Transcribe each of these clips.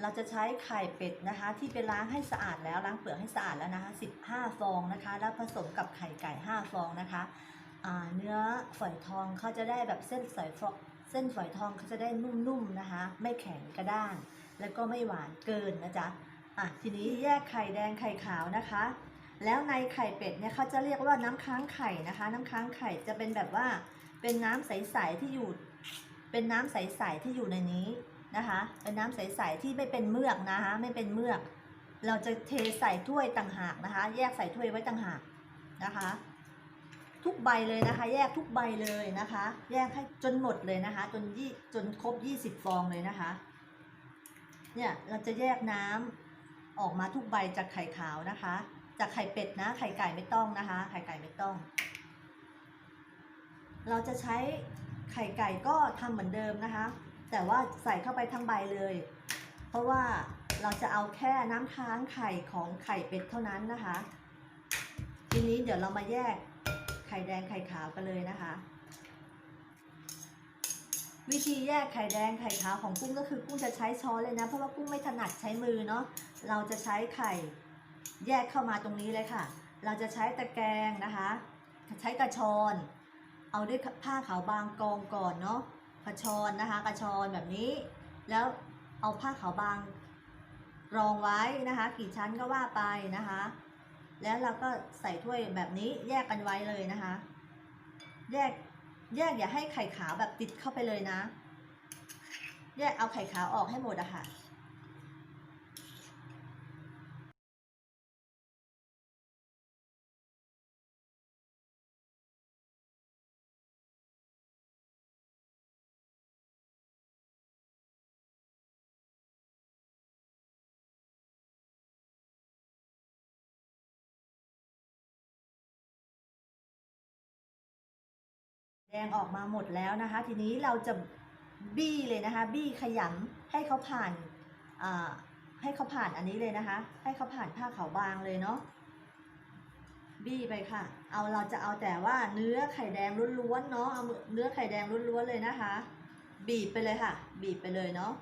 เราจะใช้ไข่เป็ดนะคะ ที่ไปล้างให้สะอาดแล้วล้างเปลือกให้สะอาดแล้วนะคะ15 ฟองนะคะ แล้วผสมกับไข่ไก่ 5 ฟองนะคะอ่าเนื้อฝอยทองเขาจะได้แบบเส้นฝอยฟองเส้นฝอยทองเขาจะได้นุ่มๆนะคะ ไม่แข็งกระด้าง แล้วก็ไม่หวานเกินนะจ๊ะอะทีนี้แยกไข่แดงไข่ขาวนะคะ แล้วในไข่เป็ดเนี่ยเขาจะเรียกว่าน้ำค้างไข่นะคะ น้ำค้างไข่จะเป็นแบบว่าเป็นน้ำใสๆที่อยู่เป็นน้ำใสๆที่อยู่ในนี้ นะคะ เป็นน้ำใสๆที่ไม่เป็นเมือกนะคะ ไม่เป็นเมือก เราจะเทใส่ถ้วยต่างหากนะคะ แยกใส่ถ้วยไว้ต่างหากนะคะ ทุกใบเลยนะคะ แยกทุกใบเลยนะคะ แยกให้จนหมดเลยนะคะ จนยี่จนครบ20 ฟองเลยนะคะ เนี่ยเราจะแยกน้ำออกมาทุกใบจากไข่ขาวนะคะ จากไข่เป็ดนะ ไข่ไก่ไม่ต้องนะคะ ไข่ไก่ไม่ต้อง เราจะใช้ไข่ไก่ก็ทำเหมือนเดิมนะคะ แต่ว่าใส่เข้าไปทั้งใบเลย เพราะว่าเราจะเอาแค่น้ำค้างไข่ของไข่เป็ดเท่านั้นนะคะ ทีนี้เดี๋ยวเรามาแยกไข่แดงไข่ขาวกันเลยนะคะ วิธีแยกไข่แดงไข่ขาวของกุ้งก็คือกุ้งจะใช้ช้อนเลยนะ เพราะว่ากุ้งไม่ถนัดใช้มือเนาะเราจะใช้ไข่แยกเข้ามาตรงนี้เลยค่ะ เราจะใช้ตะแกรงนะคะ ใช้กระชอน เอาด้วยผ้าขาวบางกองก่อนเนาะ ระชอนนะคะ กระชอนแบบนี้ แล้วเอาผ้าขาวบางรองไว้นะคะ กี่ชั้นก็ว่าไปนะคะ แล้วเราก็ใส่ถ้วยแบบนี้แยกกันไว้เลยนะคะ แยกแยกอย่าให้ไข่ขาวแบบติดเข้าไปเลยนะ แยกเอาไข่ขาวออกให้หมดอะค่ะ แดงออกมาหมดแล้วนะคะ ทีนี้เราจะบี้เลยนะคะ บี้ขยำให้เขาผ่านให้เขาผ่านอันนี้เลยนะคะ ให้เขาผ่านผ้าขาวบางเลยเนาะบี้ไปค่ะ เอาเราจะเอาแต่ว่าเนื้อไข่แดงล้วนๆเนาะเอาเนื้อไข่แดงล้วนๆเลยนะคะ บีบไปเลยค่ะ บีบไปเลยเนาะ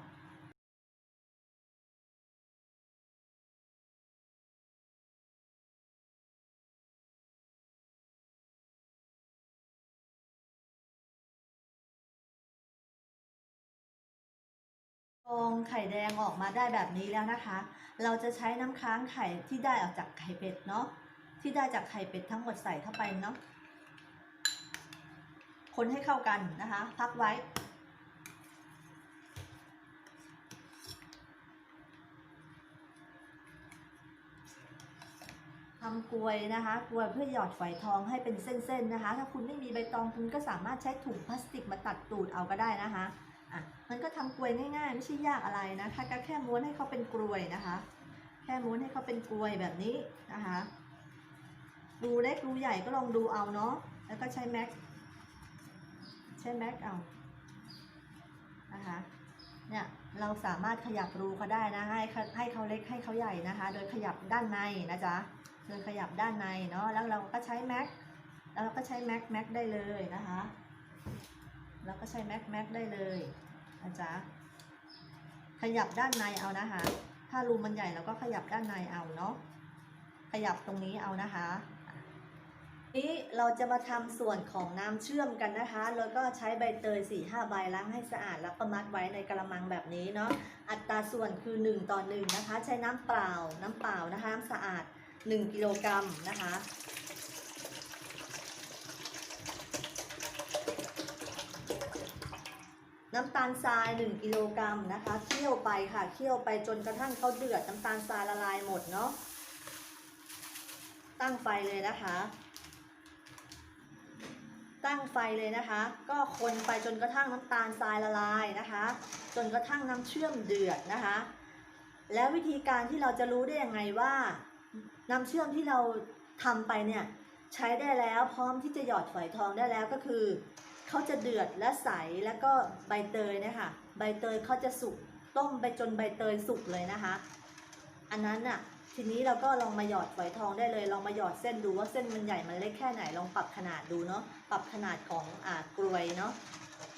องไข่แดงออกมาได้แบบนี้แล้วนะคะ เราจะใช้น้ำค้างไข่ที่ได้ออกจากไข่เป็ดเนาะ ที่ได้จากไข่เป็ดทั้งหมดใส่เข้าไปเนาะ คนให้เข้ากันนะคะ พักไว้ ทำกลวยนะคะ กลวยเพื่อหยอดฝอยทองให้เป็นเส้นๆนะคะ ถ้าคุณไม่มีใบตองคุณก็สามารถใช้ถุงพลาสติกมาตัดตูดเอาก็ได้นะคะ อะมันก็ทำกลวยง่ายๆ ไม่ใช่ยากอะไรนะคะก็แค่ม้วนให้เขาเป็นกลวยนะคะ แค่ม้วนให้เขาเป็นกลวยแบบนี้นะคะรูเล็กรูใหญ่ก็ลองดูเอาเนาะแล้วก็ใช้แม็กใช้แม็กเอานะคะเนี่ยเราสามารถขยับรูเขาได้นะให้ให้เขาเล็กให้เขาใหญ่นะคะ โดยขยับด้านในนะจ๊ะโดยขยับด้านในเนาะแล้วเราก็ใช้แม็กแล้วเราก็ใช้แม็กแม็กได้เลยนะคะ แล้วก็ใช้แม็กแม็กได้เลยนะจ๊ะขยับด้านในเอานะคะ ถ้ารูมันใหญ่เราก็ขยับด้านในเอาเนาะขยับตรงนี้เอานะคะนี้เราจะมาทำส่วนของน้ำเชื่อมกันนะคะ แล้วก็ใช้ใบเตย4 5ใบล้างให้สะอาด แล้วก็มัดไว้ในกระมังแบบนี้เนาะ อัตราส่วนคือ 1 ต่อ1นะคะ ใช้น้ำเปล่า น้ำเปล่านะคะ น้ำสะอาด 1 กิโลกรัมนะคะ น้ำตาลทราย 1กิโลกรัมนะคะเคี่ยวไปค่ะเคี่ยวไปจนกระทั่งเขาเดือดน้ำตาลทรายละลายหมดเนาะตั้งไฟเลยนะคะ ตั้งไฟเลยนะคะ ก็คนไปจนกระทั่งน้ำตาลทรายละลายนะคะ จนกระทั่งน้ำเชื่อมเดือดนะคะ แล้ววิธีการที่เราจะรู้ได้ยังไงว่า น้ำเชื่อมที่เราทำไปเนี่ยใช้ได้แล้วพร้อมที่จะหยอดฝอยทองได้แล้วก็คือ เขาจะเดือดและใสแล้วก็ใบเตยนะคะใบเตยเขาจะสุกต้มไปจนใบเตยสุกเลยนะคะ อันนั้นน่ะทีนี้เราก็ลองมาหยอดฝอยทองได้เลย ลองมาหยอดเส้นดูว่าเส้นมันใหญ่มันเล็กแค่ไหน ลองปรับขนาดดูเนาะ ปรับขนาดของอ่ากลวยเนาะ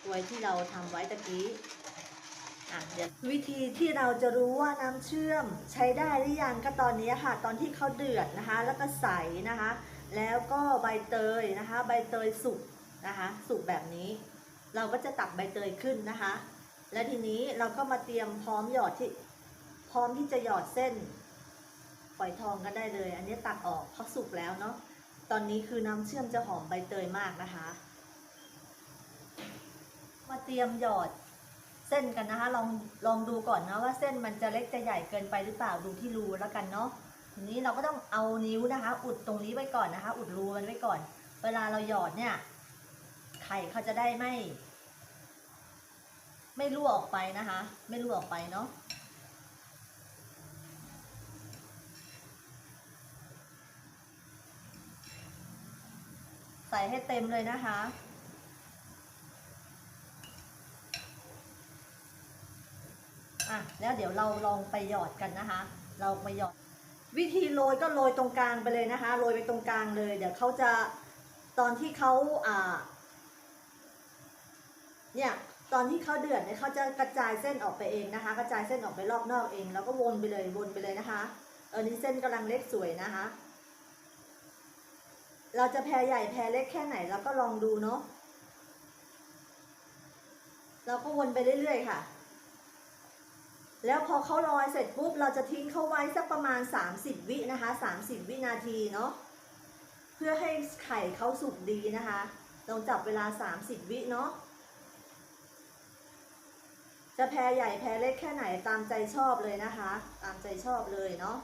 กลวยที่เราทำไว้ตะกี้ อะเดี๋ยววิธีที่เราจะรู้ว่าน้ำเชื่อมใช้ได้หรือยังก็ตอนนี้ค่ะ ตอนที่เขาเดือดนะคะ แล้วก็ใสนะคะ แล้วก็ใบเตยนะคะ ใบเตยสุก นะคะ สุกแบบนี้ เราก็จะตักใบเตยขึ้นนะคะ และทีนี้เราก็มาเตรียมพร้อมหยอดที่ พร้อมที่จะหยอดเส้นฝอยทองกันได้เลย อันนี้ตักออกเพราะสุกแล้วเนาะตอนนี้คือน้ำเชื่อมจะหอมใบเตยมากนะคะ มาเตรียมหยอดเส้นกันนะคะ ลองลองดูก่อนนะว่าเส้นมันจะเล็กจะใหญ่เกินไปหรือเปล่าดูที่รูแล้วกันเนาะทีนี้เราก็ต้องเอานิ้วนะคะ อุดตรงนี้ไว้ก่อนนะคะ อุดรูมันไว้ก่อน เวลาเราหยอดเนี่ย ไข่เขาจะได้ไม่ ไม่รั่วออกไปนะคะ ไม่รั่วออกไปเนาะใส่ให้เต็มเลยนะคะ อะ แล้วเดี๋ยวเราลองไปหยอดกันนะคะ เราไปหยอด วิธีโรยก็โรยตรงกลางไปเลยนะคะ โรยไปตรงกลางเลย เดี๋ยวเขาจะตอนที่เขาอ่า เนี่ยตอนที่เขาเดือดเนี่ยเขาจะกระจายเส้นออกไปเองนะคะ กระจายเส้นออกไปรอบนอกเอง แล้วก็วนไปเลยวนไปเลยนะคะเออนี่เส้นกำลังเล็กสวยนะคะ เราจะแพรใหญ่แพรเล็กแค่ไหนเราก็ลองดูเนาะเราก็วนไปเรื่อย ๆ ค่ะ แล้วพอเขาลอยเสร็จปุ๊บ เราจะทิ้งเขาไว้สักประมาณ 30 วินะคะ 30 วินาทีเนาะ เพื่อให้ไข่เขาสุกดีนะคะลองจับเวลา 30 วิเนาะ จะแพรใหญ่แพรเล็กแค่ไหนตามใจชอบเลยนะคะ ตามใจชอบเลยเนาะ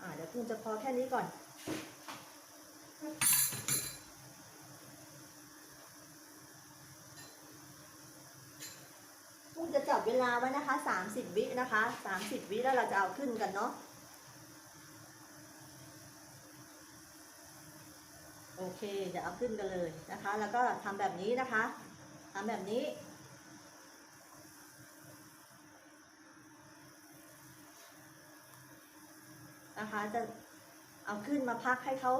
อ่าเดี๋ยวกุ้งจะพอแค่นี้ก่อนกุ้งจะจับเวลาไว้นะคะ 30 วินะคะ 30 วิแล้วเราจะเอาขึ้นกันเนาะ โอ เคเดี๋ยวเอาขึ้นกันเลยนะคะ แล้วก็ทำแบบนี้นะคะทำแบบนี้ นะคะจะเอาขึ้นมาพักให้เขา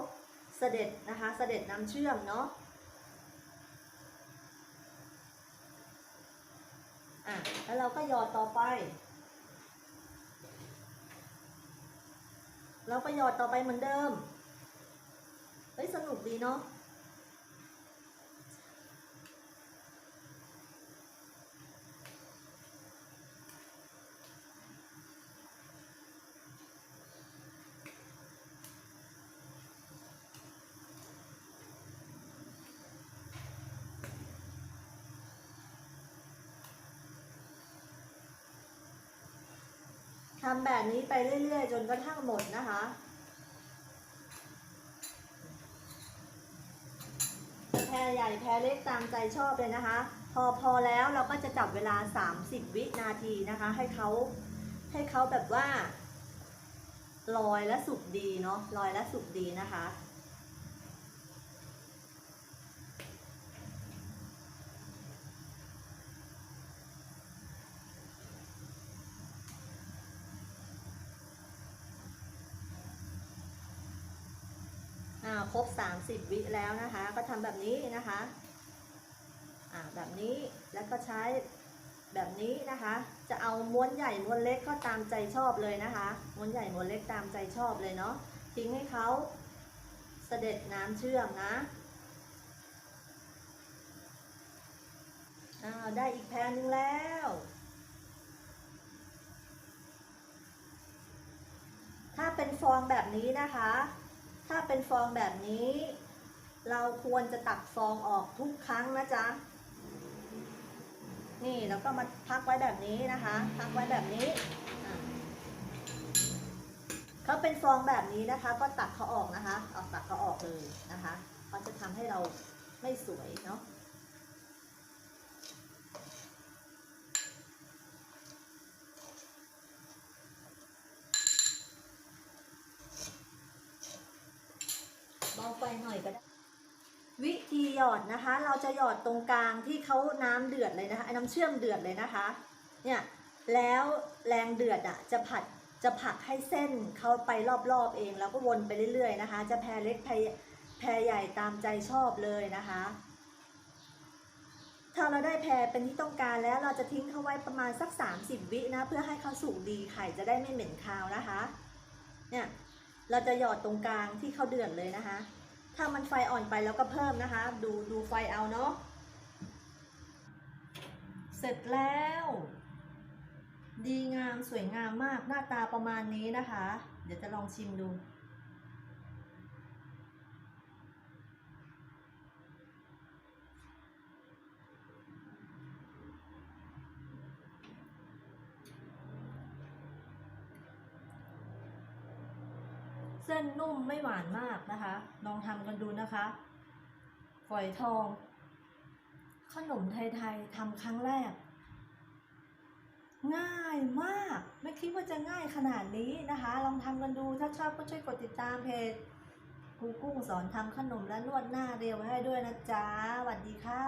เสด็จนะคะ เสด็จน้ำเชื่อมเนาะอะแล้วเราก็หยอดต่อไป เราก็หยอดต่อไปเหมือนเดิม เนาะทำแบบนี้ไปเรื่อย ๆ จนกระทั่งหมดนะคะ จะแพร ใหญ่แพ้เล็กตามใจชอบเลยนะคะ พอพอแล้วเราก็จะจับเวลา 30 วินาทีนะคะ ให้เขาให้เขาแบบว่าลอยและสุกดีเนาะลอยและสุกดีนะคะ ครบ 30 วิแล้วนะคะ ก็ทำแบบนี้นะคะอ่าแบบนี้แล้วก็ใช้แบบนี้นะคะ จะเอาม้วนใหญ่ม้วนเล็กก็ตามใจชอบเลยนะคะ ม้วนใหญ่ม้วนเล็กตามใจชอบเลยเนาะทิ้งให้เขาเสด็จน้ำเชื่อมนะอ้าวได้อีกแพรหนึงแล้วถ้าเป็นฟองแบบนี้นะคะ ถ้าเป็นฟองแบบนี้ เราควรจะตักฟองออกทุกครั้งนะจ๊ะ นี่แล้วก็มาพักไว้แบบนี้นะคะ พักไว้แบบนี้เขาเป็นฟองแบบนี้นะคะ ก็ตักเขาออกนะคะ เอาตักเขาออกเลยนะคะเขาจะทำให้เราไม่สวยเนาะ เบาไฟหน่อยก็ได้ วิธีหยอด นะคะ เราจะหยอดตรงกลางที่เขาน้ำเดือดเลยนะคะไอ้น้ำเชื่อมเดือดเลยนะคะ เนี่ยแล้วแรงเดือดอะจะผัดจะผักให้เส้นเขาไปรอบๆเอง แล้วก็วนไปเรื่อยๆนะคะ จะแพรเล็กแพรแพรใหญ่ตามใจชอบเลยนะคะ ถ้าเราได้แพรเป็นที่ต้องการแล้วเราจะทิ้งเขาไว้ประมาณสัก 30 วินะเพื่อให้เขาสุกดีไข่จะได้ไม่เหม็นคาวนะคะ เนี่ยเราจะหยอดตรงกลางที่เขาเดือดเลยนะคะ ถ้ามันไฟอ่อนไปแล้วก็เพิ่มนะคะ ดูดูไฟเอาเนาะ เสร็จแล้ว ดีงามสวยงามมากหน้าตาประมาณนี้นะคะ เดี๋ยวจะลองชิมดู ส้นนุ่มไม่หวานมากนะคะ ลองทำกันดูนะคะฝอยทอง ขนมไทยๆทำครั้งแรก ง่ายมาก ไม่คิดว่าจะง่ายขนาดนี้นะคะ ลองทำกันดูถ้าชอบก็ช่วยกดติดตามเพจครูกุ้งสอนทำขนมและนวดหน้าเร็วให้ด้วยนะจ๊ะสวัสดีค่ะ